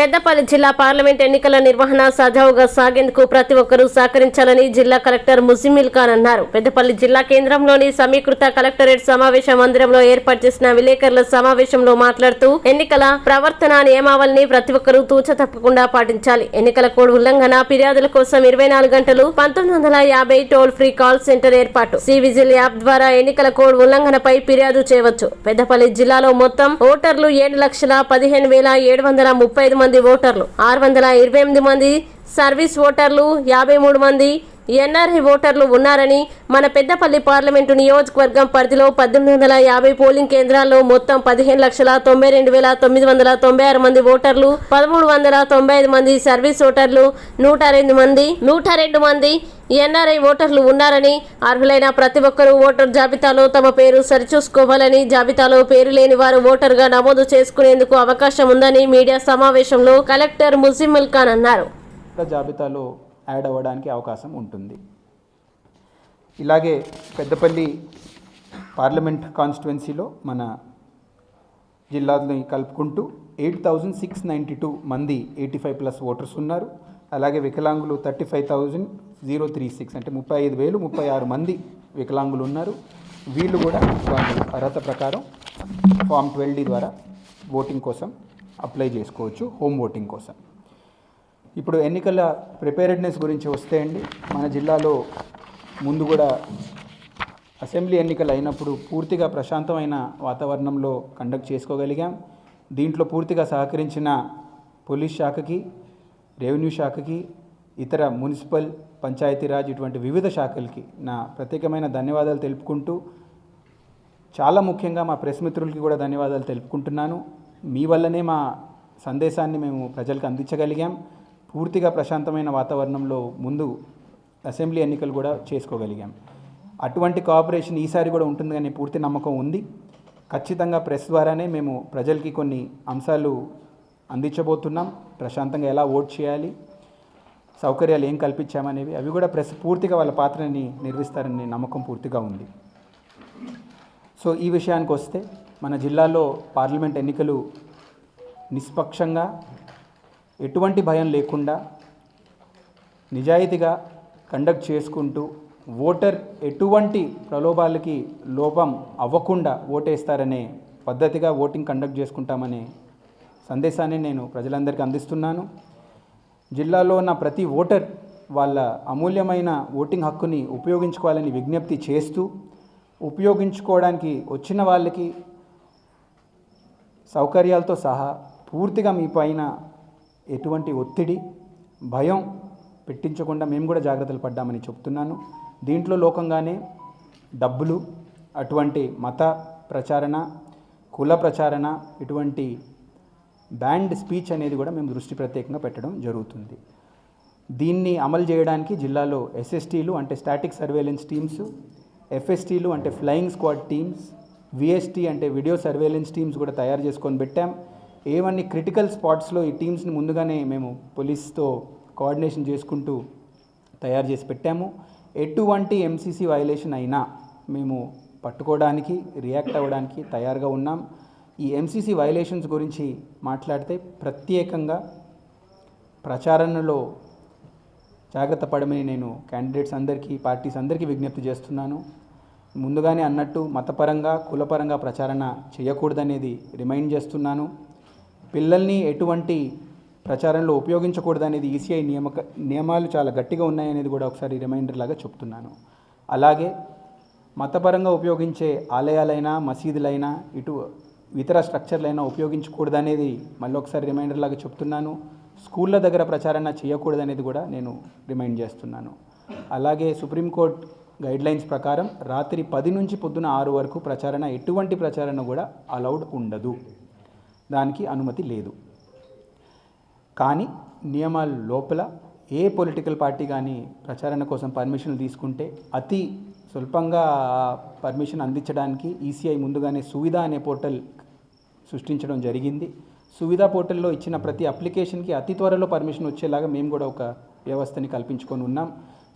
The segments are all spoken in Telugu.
పెద్దపల్లి జిల్లా పార్లమెంట్ ఎన్నికల నిర్వహణ సజావుగా సాగేందుకు ప్రతి ఒక్కరూ సహకరించాలని జిల్లా కలెక్టర్ ముజిమిల్ ఖాన్ అన్నారు. పెద్దపల్లి జిల్లా కేంద్రంలోని సమీకృత కలెక్టరేట్ సమావేశ మందిరంలో ఏర్పాటు చేసిన విలేకరుల సమావేశంలో మాట్లాడుతూ ఎన్నికల ప్రవర్తన నియమావళిని ప్రతి ఒక్కరూ తూచ తప్పకుండా పాటించాలి. ఎన్నికల కోడ్ ఉల్లంఘన ఫిర్యాదుల కోసం ఇరవై నాలుగు గంటలు పంతొమ్మిది వందల యాభై టోల్ ఫ్రీ కాల్ సెంటర్ ఏర్పాటు. సి విజిల్ యాప్ ద్వారా ఎన్నికల కోడ్ ఉల్లంఘనపై ఫిర్యాదు చేయవచ్చు. పెద్దపల్లి జిల్లాలో మొత్తం ఓటర్లు ఏడు లక్షల పదిహేను వేల ఏడు వందల ముప్పై ఐదు మంది ఓటర్లు. ఆరు వందల ఇరవై ఎనిమిది మంది సర్వీస్ ఓటర్లు యాభై మూడు మంది ఎన్ఆర్ఐ ఓటర్లు ఉన్నారని మన పెద్దపల్లి పార్లమెంటు నియోజకవర్గం పరిధిలో పద్దెనిమిది వందల యాభై పోలింగ్ కేంద్రాల్లో మొత్తం పదిహేను లక్షల తొంభై రెండు వేల తొమ్మిది వందల తొంభై ఆరు మంది ఓటర్లు పదమూడు వందల తొంభై ఐదు మంది సర్వీస్ ఓటర్లు నూట రెండు మంది నూట రెండు మంది ఎన్ఆర్ఐ ఓటర్లు ఉన్నారని అర్హులైన ప్రతి ఒక్కరూ ఓటర్ జాబితాలో తమ పేరు సరిచూసుకోవాలని జాబితాలో పేరు లేని వారు ఓటర్గా నమోదు చేసుకునేందుకు అవకాశం ఉందని మీడియా సమావేశంలో కలెక్టర్ ముజిముల్ ఖాన్ అన్నారు. జాబితాలో యాడ్ అవ్వడానికి అవకాశం ఉంటుంది. ఇలాగే పెద్దపల్లి పార్లమెంట్ కాన్స్టిట్యువెన్సీలో మన జిల్లాలని కలుపుకుంటూ eight thousand six ninety two మంది ఎయిటీ ఫైవ్ ప్లస్ ఓటర్స్ ఉన్నారు. అలాగే వికలాంగులు thirty five thousand zero three six అంటే ముప్పై ఐదు వేలు ముప్పై ఆరు మంది వికలాంగులు ఉన్నారు. వీళ్ళు కూడా వాళ్ళ అర్హత ప్రకారం ఫామ్ ట్వెల్వ్ డి ద్వారా ఓటింగ్ కోసం అప్లై చేసుకోవచ్చు హోమ్ ఓటింగ్ కోసం. ఇప్పుడు ఎన్నికల ప్రిపేరెడ్నెస్ గురించి వస్తే అండి మన జిల్లాలో ముందు కూడా అసెంబ్లీ ఎన్నికలు అయినప్పుడు పూర్తిగా ప్రశాంతమైన వాతావరణంలో కండక్ట్ చేసుకోగలిగాం. దీంట్లో పూర్తిగా సహకరించిన పోలీస్ శాఖకి రెవెన్యూ శాఖకి ఇతర మున్సిపల్ పంచాయతీరాజ్ ఇటువంటి వివిధ శాఖలకి నా ప్రత్యేకమైన ధన్యవాదాలు తెలుపుకుంటూ చాలా ముఖ్యంగా మా ప్రెస్ మిత్రులకి కూడా ధన్యవాదాలు తెలుపుకుంటున్నాను. మీ వల్లనే మా సందేశాన్ని మేము ప్రజలకు అందించగలిగాం. పూర్తిగా ప్రశాంతమైన వాతావరణంలో ముందు అసెంబ్లీ ఎన్నికలు కూడా చేసుకోగలిగాం. అటువంటి కోఆపరేషన్ ఈసారి కూడా ఉంటుందని పూర్తి నమ్మకం ఉంది. ఖచ్చితంగా ప్రెస్ ద్వారానే మేము ప్రజలకి కొన్ని అంశాలు అందించబోతున్నాం. ప్రశాంతంగా ఎలా ఓట్ చేయాలి సౌకర్యాలు ఏం కల్పించామనేవి అవి కూడా ప్రెస్ పూర్తిగా వాళ్ళ పాత్రని నిర్వహిస్తారని నమ్మకం పూర్తిగా ఉంది. సో ఈ విషయానికి వస్తే మన జిల్లాలో పార్లమెంట్ ఎన్నికలు నిష్పక్షంగా ఎటువంటి భయం లేకుండా నిజాయితీగా కండక్ట్ చేసుకుంటూ ఓటర్ ఎటువంటి ప్రలోభాలకి లోపం అవ్వకుండా ఓటేస్తారనే పద్ధతిగా ఓటింగ్ కండక్ట్ చేసుకుంటామనే సందేశాన్ని నేను ప్రజలందరికీ అందిస్తున్నాను. జిల్లాలో ఉన్న ప్రతి ఓటర్ వాళ్ళ అమూల్యమైన ఓటింగ్ హక్కుని ఉపయోగించుకోవాలని విజ్ఞప్తి చేస్తూ ఉపయోగించుకోవడానికి వచ్చిన వాళ్ళకి సౌకర్యాలతో సహా పూర్తిగా మీ పైన ఎటువంటి ఒత్తిడి భయం పెట్టించకుండా మేము కూడా జాగ్రత్తలు పడ్డామని చెప్తున్నాను. దీంట్లో లోకంగానే డబ్బులు అటువంటి మత ప్రచారణ కుల ప్రచారణ ఇటువంటి బ్యాండ్ స్పీచ్ అనేది కూడా మేము దృష్టి ప్రత్యేకంగా పెట్టడం జరుగుతుంది. దీన్ని అమలు చేయడానికి జిల్లాలో ఎస్ఎస్టీలు అంటే స్టాటిక్ సర్వేలెన్స్ టీమ్స్ ఎఫ్ఎస్టీలు అంటే ఫ్లయింగ్ స్క్వాడ్ టీమ్స్ విఎస్టీ అంటే వీడియో సర్వేలెన్స్ టీమ్స్ కూడా తయారు చేసుకొని పెట్టాం. ఏవన్నీ క్రిటికల్ స్పాట్స్లో ఈ టీమ్స్ని ముందుగానే మేము పోలీస్తో కోఆర్డినేషన్ చేసుకుంటూ తయారు చేసి పెట్టాము. ఎటువంటి ఎంసీసీ వైలేషన్ అయినా మేము పట్టుకోవడానికి రియాక్ట్ అవ్వడానికి తయారుగా ఉన్నాం. ఈ ఎంసీసీ వైలేషన్స్ గురించి మాట్లాడితే ప్రత్యేకంగా ప్రచారణలో జాగ్రత్త పడమని నేను క్యాండిడేట్స్ అందరికీ పార్టీస్ అందరికీ విజ్ఞప్తి చేస్తున్నాను. ముందుగానే అన్నట్టు మతపరంగా కులపరంగా ప్రచారణ చేయకూడదనేది రిమైండ్ చేస్తున్నాను. పిల్లల్ని ఎటువంటి ప్రచారంలో ఉపయోగించకూడదనేది ఈసీఐ నియామక నియమాలు చాలా గట్టిగా ఉన్నాయనేది కూడా ఒకసారి రిమైండర్ లాగా చెప్తున్నాను. అలాగే మతపరంగా ఉపయోగించే ఆలయాలైనా మసీదులైనా ఇటు ఇతర స్ట్రక్చర్లైనా ఉపయోగించకూడదనేది మళ్ళీ ఒకసారి రిమైండర్ లాగా చెప్తున్నాను. స్కూళ్ళ దగ్గర ప్రచారణ చేయకూడదనేది కూడా నేను రిమైండ్ చేస్తున్నాను. అలాగే సుప్రీంకోర్టు గైడ్లైన్స్ ప్రకారం రాత్రి పది నుంచి పొద్దున ఆరు వరకు ప్రచారణ ఎటువంటి ప్రచారణ కూడా అలౌడ్ ఉండదు. దానికి అనుమతి లేదు. కానీ నియమాల లోపల ఏ పొలిటికల్ పార్టీ కానీ ప్రచారణ కోసం పర్మిషన్లు తీసుకుంటే అతి స్వల్పంగా పర్మిషన్ అందించడానికి ఈసీఐ ముందుగానే సువిధ అనే పోర్టల్ సృష్టించడం జరిగింది. సువిధ పోర్టల్లో ఇచ్చిన ప్రతి అప్లికేషన్కి అతి త్వరలో పర్మిషన్ వచ్చేలాగా మేము కూడా ఒక వ్యవస్థని కల్పించుకొని ఉన్నాం.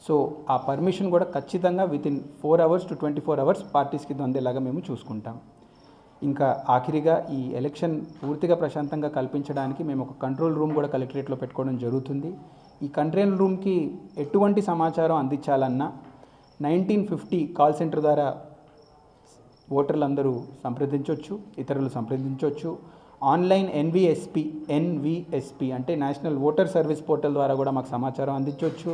సో ఆ పర్మిషన్ కూడా ఖచ్చితంగా within four hours to twenty four hours పార్టీస్కి అందేలాగా మేము చూసుకుంటాం. ఇంకా ఆఖరిగా ఈ ఎలక్షన్ పూర్తిగా ప్రశాంతంగా కల్పించడానికి మేము ఒక కంట్రోల్ రూమ్ కూడా కలెక్టరేట్లో పెట్టుకోవడం జరుగుతుంది. ఈ కంట్రోల్ రూమ్కి ఎటువంటి సమాచారం అందించాలన్నా నైన్టీన్ ఫిఫ్టీ కాల్ సెంటర్ ద్వారా ఓటర్లు అందరూ సంప్రదించవచ్చు ఇతరులు సంప్రదించవచ్చు ఆన్లైన్ ఎన్విఎస్పి ఎన్విఎస్పి అంటే నేషనల్ ఓటర్ సర్వీస్ పోర్టల్ ద్వారా కూడా మాకు సమాచారం అందించవచ్చు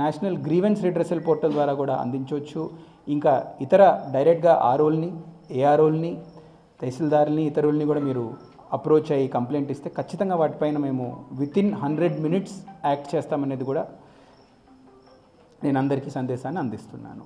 నేషనల్ గ్రీవెన్స్ రిడ్రెసల్ పోర్టల్ ద్వారా కూడా అందించవచ్చు ఇంకా ఇతర డైరెక్ట్గా ఆర్ఓల్ని ఏఆర్ఓల్ని తహసీల్దార్ని ఇతరుల్ని కూడా మీరు అప్రోచ్ అయ్యి కంప్లైంట్ ఇస్తే ఖచ్చితంగా వాటిపైన మేము వితిన్ హండ్రెడ్ మినిట్స్ యాక్ట్ చేస్తామనేది కూడా నేను అందరికీ సందేశాన్ని అందిస్తున్నాను.